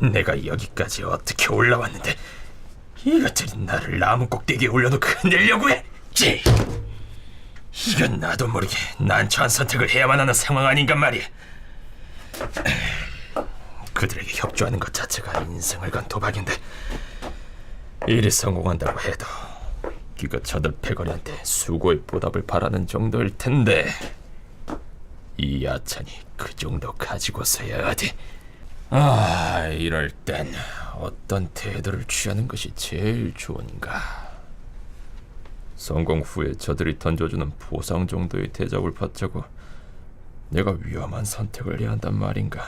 내가 여기까지 어떻게 올라왔는데 이것들이 나를 나무 꼭대기에 올려놓고 흔들려고 해? 찌! 이건 나도 모르게 난처한 선택을 해야만 하는 상황 아닌가 말이야. 그들에게 협조하는 것 자체가 인생을 건 도박인데 일이 성공한다고 해도 기껏 저들 패거리한테 수고의 보답을 바라는 정도일 텐데 이 야찬이 그 정도 가지고서야 어디 아 이럴 땐 어떤 태도를 취하는 것이 제일 좋은가? 성공 후에 저들이 던져주는 보상 정도의 대접을 받자고 내가 위험한 선택을 해야 한단 말인가